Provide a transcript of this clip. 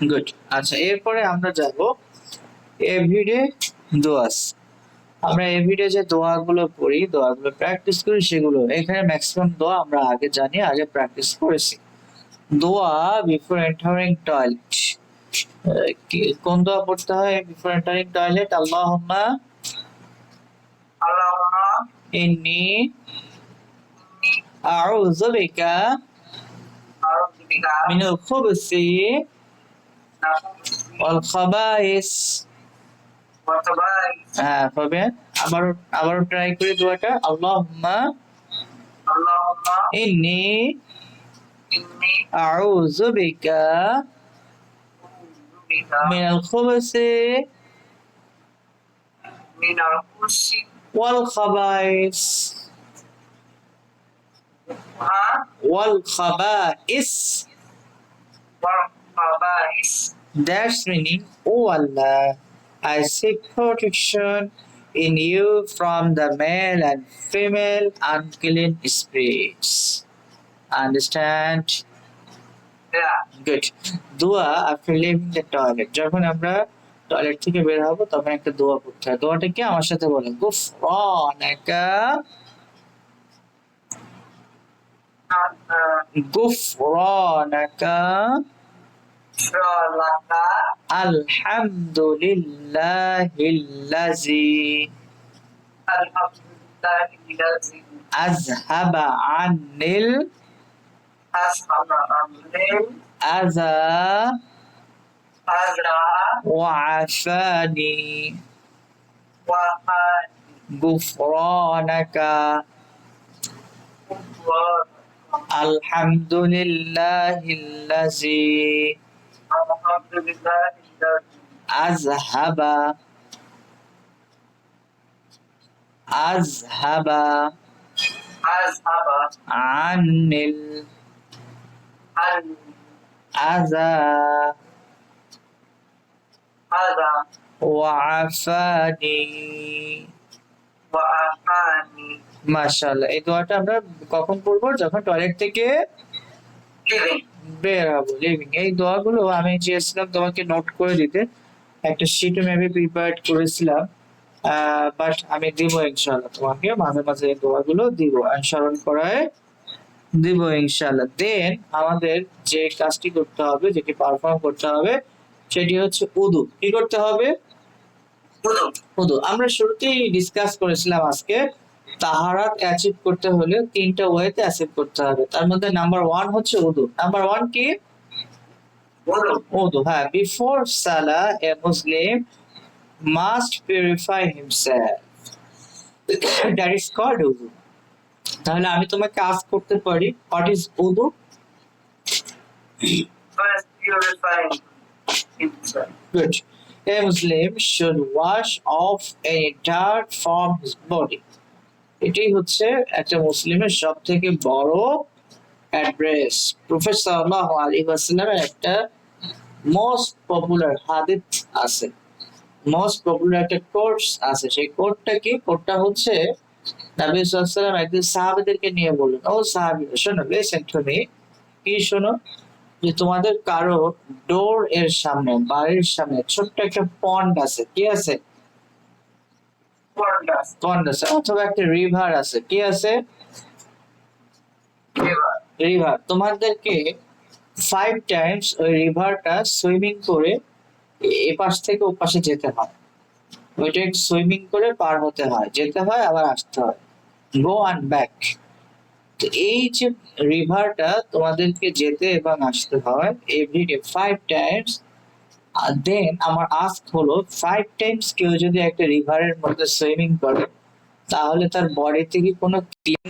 Good আচ্ছা এরপরে আমরা যাব এভরিডে দোয়াস। আমরা এভরিডে যে দোয়াগুলো পড়ি দোয়াগুলো প্র্যাকটিস করি সেগুলো এখানে ম্যাক্সিমাম দোয়া আমরা আগে জানি আগে প্র্যাকটিস করেছি। দোয়া বিফোর এন্টারিং টয়লেট কোন দোয়া পড়তে হয় বিফোর এন্টারিং টয়লেট আল্লাহুম্মা আল্লাহুম্মা ইন্নী আউযু বিকা আউযু বিকা মিনাল খুবুসি ওয়াল খাবাইস হ্যাঁ হবে আবার আবার ট্রাই করি দোয়াটা। আল্লাহুম্মা আল্লাহুম্মা ইন্নী ইন্নী আউযু বিকা মিনাল খুবুসি। মিনাল খুশি হা ওয়াল খাবাইস ওয়াল খাবাইস That's meaning, Oh Allah, I seek protection in you from the male and female unclean spirits. Understand? Yeah Good. Dua after leaving the toilet. যখন আমরা টয়লেট থেকে বের হব তখন একটা দোয়া পড়তে হয় দোয়াটা কি আমার সাথে বলে গুফরানাকা الحمد لله الذي الحمد لله الذي أذهب عني ال أذهب عني الأذى أذى وعافاني غفرانك. الحمد لله الذي আযা আযা ওয়াফানি মাশাআল্লাহ। এই দোয়াটা আমরা কখন পড়ব? যখন টয়লেট থেকে লিভিং এই দোয়াগুলো আমি চেয়েছিলাম তোমাকে নোট করে দিতে। একটা শিটে মেবি প্রিপেয়ার করেছিলাম বাট আমি দিব ইনশাআল্লাহ তোমাকে মাঝে মাঝে এই দোয়াগুলো দিব স্মরণ করায় দিব ইনশাআল্লাহ। দেন আমাদের যে কাজটি করতে হবে যেটি পারফর্ম করতে হবে সেটি হচ্ছে উদু। কি করতে হবে? উদু। আমরা শুরুতেই ডিসকাস করেছিলাম আজকে তাহারাত অ্যাচিভ করতে হলে তিনটা ওয়েতে অ্যাচিভ করতে হবে। তার মধ্যে নাম্বার ওয়ান হচ্ছে উদু। নাম্বার ওয়ান কি? উদু। হ্যাঁ। বিফোর সালা a Muslim must purify himself that is called উদু তাহলে আমি তোমাকে আজ করতে পারি হোয়াট ইজ উদু Good. A Muslim should wash off any dirt from his body. এটাই হচ্ছে একটা মুসলিমের সব থেকে বড় অ্যাড্রেস সাল্লাহ আলী ওয়াসাল্লামের একটা মোস্ট পপুলার হাদিস আছে। মোস্ট পপুলার একটা কোর্স আছে। সেই কোর্সটা কি? কোর্সটা হচ্ছে নবী সাল্লাম একদিন সাহাবিদেরকে নিয়ে বললেন, ও সাহাবি শোনো লিসেন টু মি কি শোনো? যে তোমাদের কারও ডোর এর সামনে, বাড়ির সামনে ছোট্ট একটা পন্ড আছে। কি আছে? আছে অথবা একটা রিভার আছে। কি আছে? রিভার তোমাদেরকে ফাইভ টাইমস ওই রিভারটা সুইমিং করে এ পাশ থেকে ও পাশে যেতে হয়। ওইটা সুইমিং করে পার হতে হয়। যেতে হয় আবার আসতে হয়। গো অ্যান্ড ব্যাক তো এই যে রিভারটা তোমাদেরকে যেতে এবং আসতে হয় এভরিডে ফাইভ টাইমস দেন আমার আস্ক হলো ফাইভ টাইমস কেউ যদি একটা রিভারের মধ্যে সুইমিং করে, তাহলে তার বডি থেকে কোনো ক্লিন